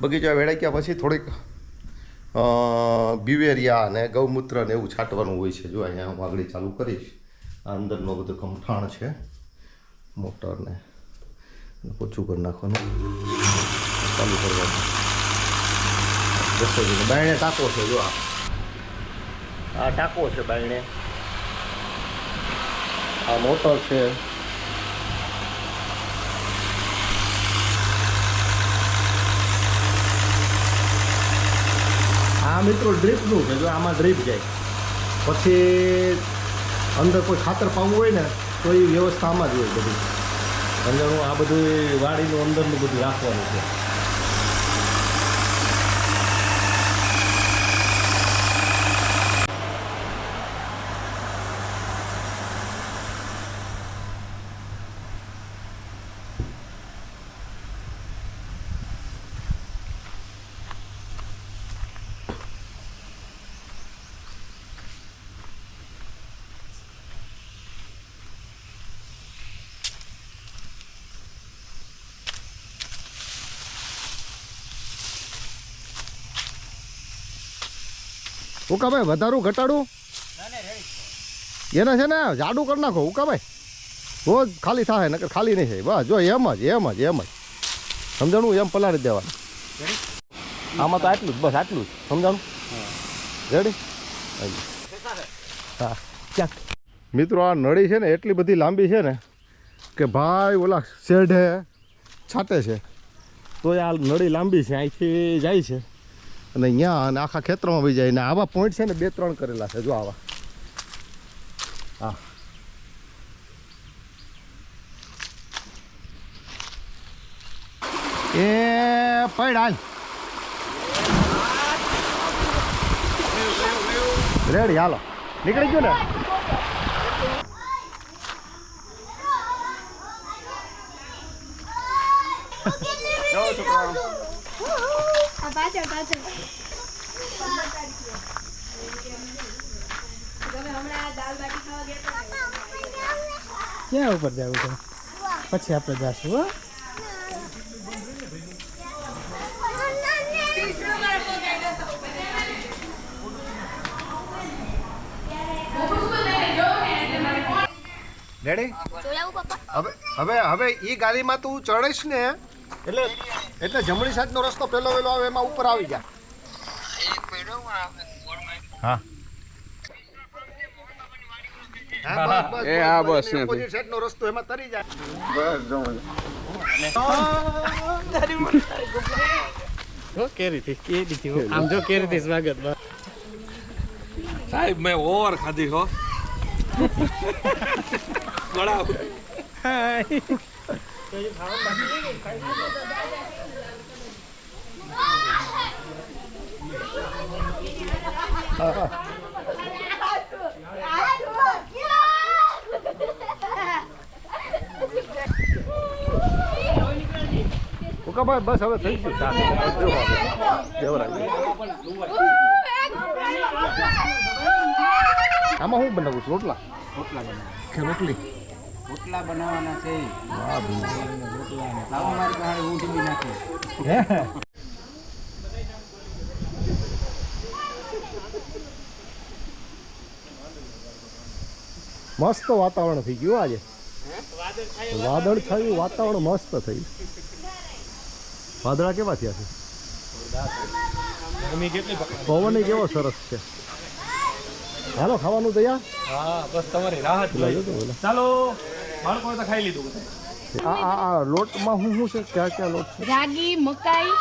બગીચા વેળાક્યા પછી થોડીક બિવેરિયા અને ગૌમૂત્ર ને એવું છાંટવાનું હોય છે. જો અહીંયા હું આગળ ચાલુ કરીશ. આ અંદરનો બધો કમઠાણ છે. મોટરને પોચું કરી નાખવાનું. ચાલુ કરવાનું. બાયણે ટાંકો છે, જો આ. આ ટાંકો છે બાયણે. આ મોટર છે. આ મિત્રો ડ્રીપનું છે? જો આમાં ડ્રીપ જાય, પછી અંદર કોઈ ખાતર પાવું હોય ને, તો એ વ્યવસ્થા આમાં જ હોય બધી. અંદરનું આ બધું વાડીનું અંદરનું બધું રાખવાનું છે. ઉકાભાઈ, વધારું ઘટાડું? એને છે ને જાડું કરી નાખો, ઉકાભાઈ. રોજ ખાલી થાય નકર ખાલી નહીં થાય. બસ જો એમ જ એમ જ એમ જ. સમજાણું? એમ પલાળી દેવાનું. આમાં તો આટલું જ, બસ આટલું જ. સમજાણું? રેડી હા. ક્યાંક. મિત્રો, આ નળી છે ને એટલી બધી લાંબી છે ને કે ભાઈ ઓલા શેઢે છાંટે છે. તો આ નળી લાંબી છે, અહીંથી જાય છે. અને અહીંયા અને આખા ખેતરમાં બી જાય ને આવા પોઈન્ટ છે ને બે ત્રણ કરેલા છે જો આવા હા એ પડ હાલ રેડી હાલો નીકળી ગયો ને આ પાછળ પાછળ તમે હમણાં દાલ બાટી ખાવા ગયા હતા ક્યાં ઉપર જવું છે? પછી આપણે જાશું હો. રેડી હવે હવે હવે એ ગાડીમાં તું ચડીશ ને એટલે એટલે જમણી સાઈડનો રસ્તો પેલો વેલો આવે એમાં ઉપર આવી જા હા. એ હા, બસ, ત્યાંથી. ઓપોઝિટ સાઈડનો રસ્તો એમાં તરી જાય. હો કેરી થી કેરી થી આમ જો કેરી થી સ્વાગત સાહેબ મેં ઓવર ખાધી હો. બરાબર ઉકાભાઈ બસ હવે થઈ ગયું સારું. જો. દેવરાજ. આમાં હું બનાવું છું રોટલા કે રોટલી રોટલા બનાવવાના છે. વાહ ભાઈ. લાવો મારી પાસે ઊંટ બી નાખે. મસ્ત વાતાવરણ થઈ ગયું આજે. વાદળ થયું વાતાવરણ મસ્ત થયું વાદળા કેવા થયા છે? પવન કેવો સરસ છે. હાલો ખાવાનું તૈયાર? હા બસ તમારી રાહત ચાલો. બાળકો તો ખાઈ લીધું આ આ આ લોટમાં હું શું છે? ક્યાં ક્યાં લોટ છે? રાગી મકાઈ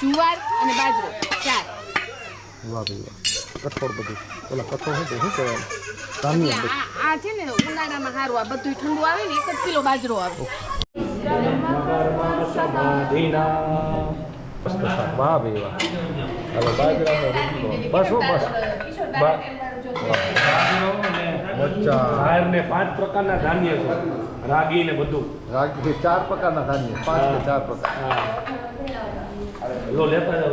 જુવાર અને બાજરો ચાર. વાહ ભાઈ વાહ. કઠોળ બધું. ઓલા કઠોળ શું શું કહેવાય? ધાન્ય આ આ છે ને ઉનાળામાં સારું આ બધું ઠંડુ આવે ને એક જ કિલો બાજરો આવે. વાહ ભાઈ વાહ. હવે બાજરાનો બસ હો બસ. બા- મરચાં બહાર ને પાંચ પ્રકારના ધાન્ય છે. રાગી ને બધું. રાગી ચાર પ્રકારના ધાન્ય પાંચ કે ચાર પ્રકાર. લો લેતા જાવ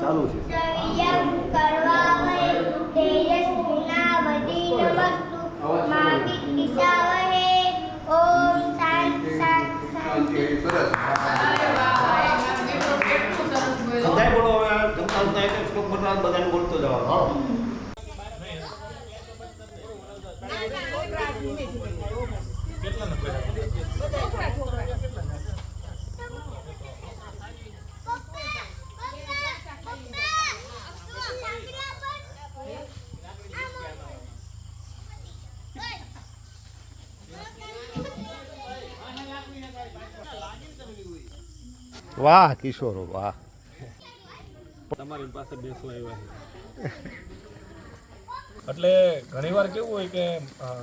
શ્લોક છે બધાને બોલતો જવાનો વાહ કિશોરો વાહ. તમારી પાસે બેસવા આવ્યા એટલે ઘણીવાર કેવું હોય કે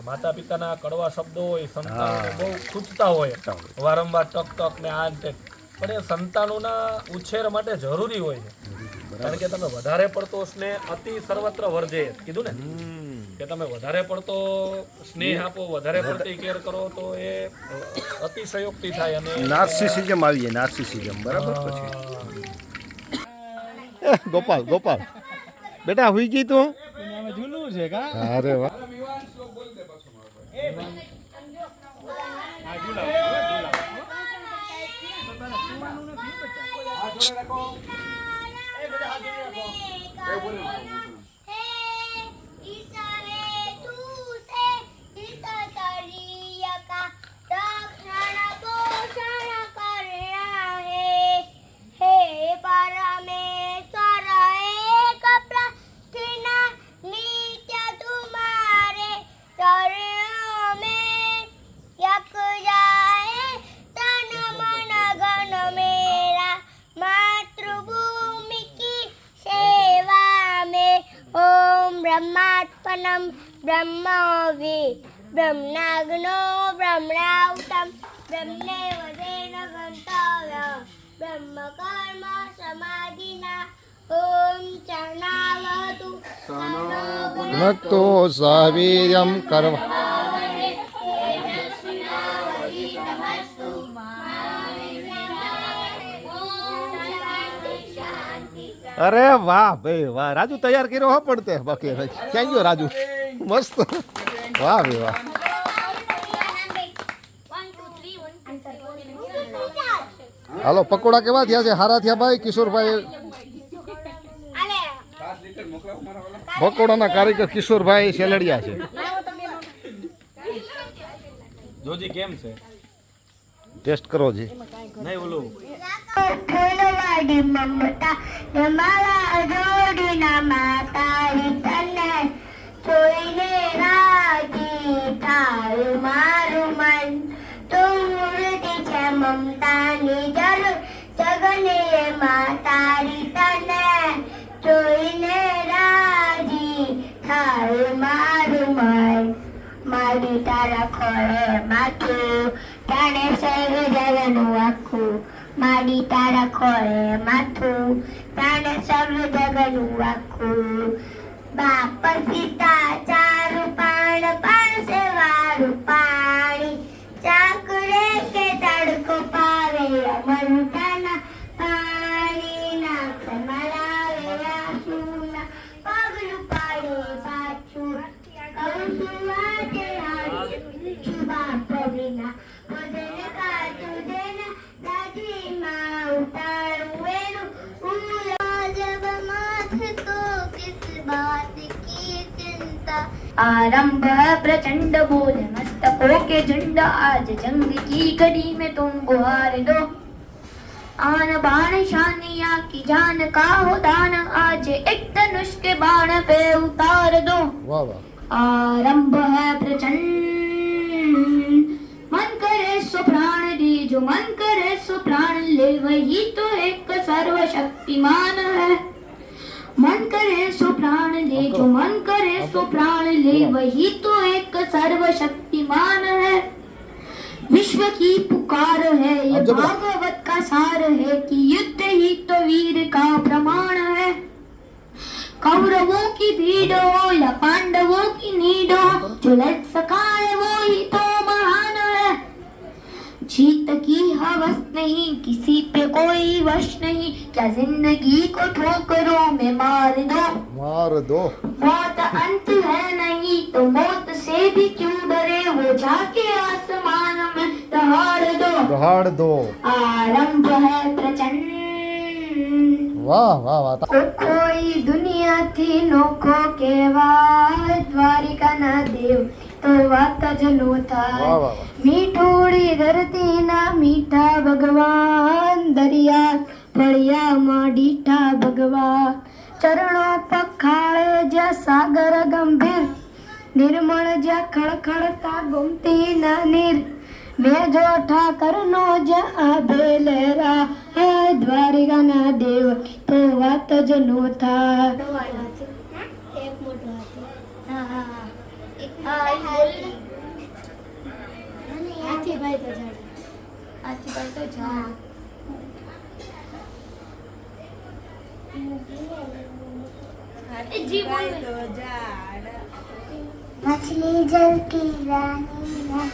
માતા પિતાના કડવા શબ્દો હોય સંતાનોને બહુ ખૂંચતા હોય. વારંવાર ટક ટક ને આ તે. પણ એ સંતાનોના ઉછેર માટે જરૂરી હોય છે. કારણ કે તમે વધારે પડતો સ્નેહ અતિ સર્વત્ર વર્જે કીધું ને કે તમે વધારે પડતો સ્નેહ આપો વધારે પડતી કેર કરો તો એ અતિશયોક્તિ થાય અને નાર્સિસિઝમ આવીએ નાર્સિસિઝમ બરાબર? પછી. ગોપાલ ગોપાલ. બેટા હુઈ ગઈ તું? ઝૂલવું છે કા અરે વાહ ईसा ब्रह्मे वदेन गन्तव्य ब्रह्म कर्म समाधिना ओम चरणावतु નતો સાવીર્યમ કરવા અરે વાહ ભાઈ વાહ રાજુ તૈયાર કર્યો હો પણ તે બાકી ક્યાં ગયો રાજુ મસ્ત વાહ ભાઈ વાહ હાલો પકોડા કેવા થયા છે? હારા થયા ભાઈ? કિશોરભાઈ પકોડાના કારીગર કિશોરભાઈ સેલડિયા છે. જોજી કેમ છે? ટેસ્ટ કરો જી. નહીં ઓલું. મમતા તારા માથું. તાણે સર્વ જગનું આખું મારી તારા ખોળે માથું તાણે સર્વ જગનું આખું બાપ સીતા ચારું પાણ પાસે વારું પાણી ચાકડે કે તડકો પાવે અમરતાના आरंभ प्रचंड बोल मस्तकों के झुंड आज जंग की घड़ी में तुम हार दो आन बाण शानिया की जान का हो दान आज एक धनुष के बाण पे उतार दो आरंभ है प्रचंड मन करे सो प्राण दे जो मन करे सो प्राण ले वही तो एक सर्वशक्तिमान है मन करे सो प्राण दे जो मन करे सो प्राण ले वही तो एक सर्वशक्तिमान है विश्व की पुकार है ये अब जब- भागवत का सार है कि युद्ध ही तो वीर का प्रमाण है कौरवों की भीड़ हो या पांडवों की नीड हो जो लड़ सका है वो ही तो शीत की हवस नहीं किसी पे कोई वश नहीं। क्या ज़िंदगी को ठोकरों में मार दो? मार दो। मौत अंत है नहीं तो मौत से भी क्यों डरे? वो जाके आसमान में दहाड़ दो। दहाड़ दो। आरंभ है प्रचंड। वाह वाह वाह को तो कोई दुनिया थी नोखो के वाह द्वारिका ना देव। વાહ થાય વાહ વાહ મીઠોડી ધરતીના મીઠા ભગવાન દરિયા ફળિયામાં ડીઠા ભગવાન ચરણો પખાળે જ્યાં સાગર ગંભીર નિર્મળ જ્યાં ખળખળતા ગુમતી ના નીર મેજો ઠાકરનો જ્યાં લહેરા હે દ્વારિકાના દેવ તો વાત જ નો થાય હા હાથીભાઈ તો ઝાડ હાથીભાઈ તો ઝાડ मछली जल की रानी है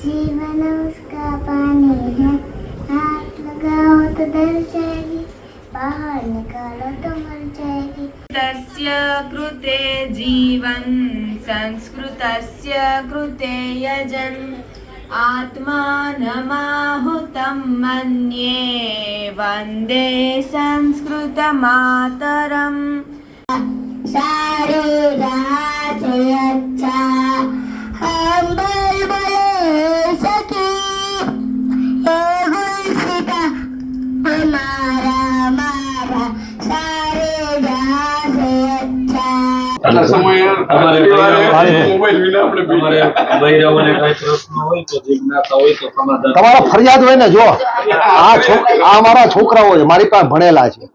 जीवन उसका पानी है हाथ लगाओ तो डर जाएगी बाहर निकालो तो मर जाएगी तस्य कृते जीवन् संस्कृतस्य कृते यजन् आत्मानमाहुतं मन्ये वन्दे संस्कृतमातरम् તમારા ફરિયાદ હોય ને જો. આ છોક આ મારા છોકરાઓ છે મારી પાસે ભણેલા છે.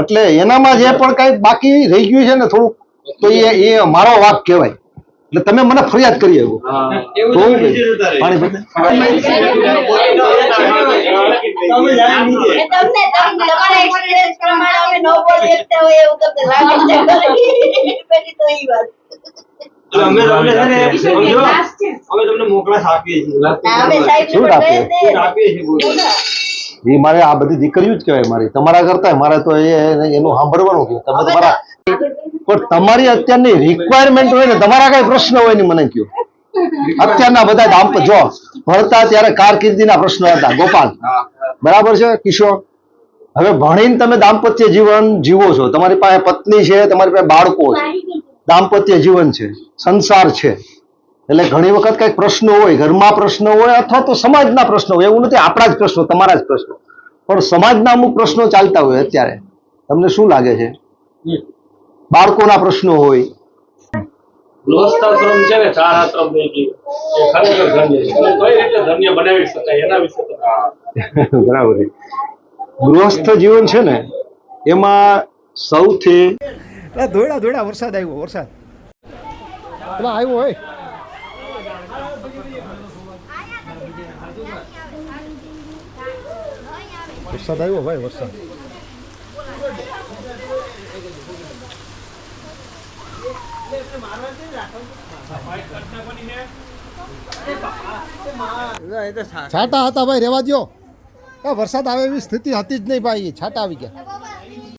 એટલે એનામાં જે પણ કઈ બાકી રહી ગયું છે ને થોડુંક તો એ એ મારો વાક કહેવાય. એટલે તમે મને ફરિયાદ કરી શકો. એ મારે આ બધી દીકરીઓ જ કહેવાય મારી. તમારા કરતા મારે તો એનું સાંભળવાનું કે તમે તમારા પણ તમારી અત્યારની રિક્વાયરમેન્ટ હોય ને, તમારા કઈ પ્રશ્ન હોય ને મને કયો. અત્યારના બધા દાંપ જો, ભણતા ત્યારે કારકિર્દીના પ્રશ્નો હતા, ગોપાલ. બરાબર છે, કિશોર? હવે ભણીને તમે દાંપત્ય જીવન જીવો છો. તમારી પાસે પત્ની છે, તમારી પાસે બાળકો છે. દાંપત્ય જીવન છે, સંસાર છે. એટલે ઘણી વખત કંઈક પ્રશ્નો હોય, ઘરમાં પ્રશ્નો હોય અથવા તો સમાજના પ્રશ્નો હોય, એવું નથી, આપણા જ પ્રશ્નો, તમારા જ પ્રશ્નો. પણ સમાજના અમુક પ્રશ્નો ચાલતા હોય અત્યારે. તમને શું લાગે છે? બાળકોના પ્રશ્નો હોય. ગૃહસ્થાશ્રમ છે ને ચાર આશ્રમ પૈકી એ ખરેખર ધન્ય છે. કઈ રીતે ધન્ય બનાવી શકાય એના વિશે બરાબર ગૃહસ્થ જીવન છે ને એમાં સૌથી ધોળા ધોળા વરસાદ આવ્યો વરસાદ. આવ્યો હોય. વરસાદ આવ્યો ભાઈ વરસાદ. છાટા હતા ભાઈ, રેવા દો વરસાદ આવે એવી સ્થિતિ હતી જ નહીં ભાઈ, છાટા આવી ગયા.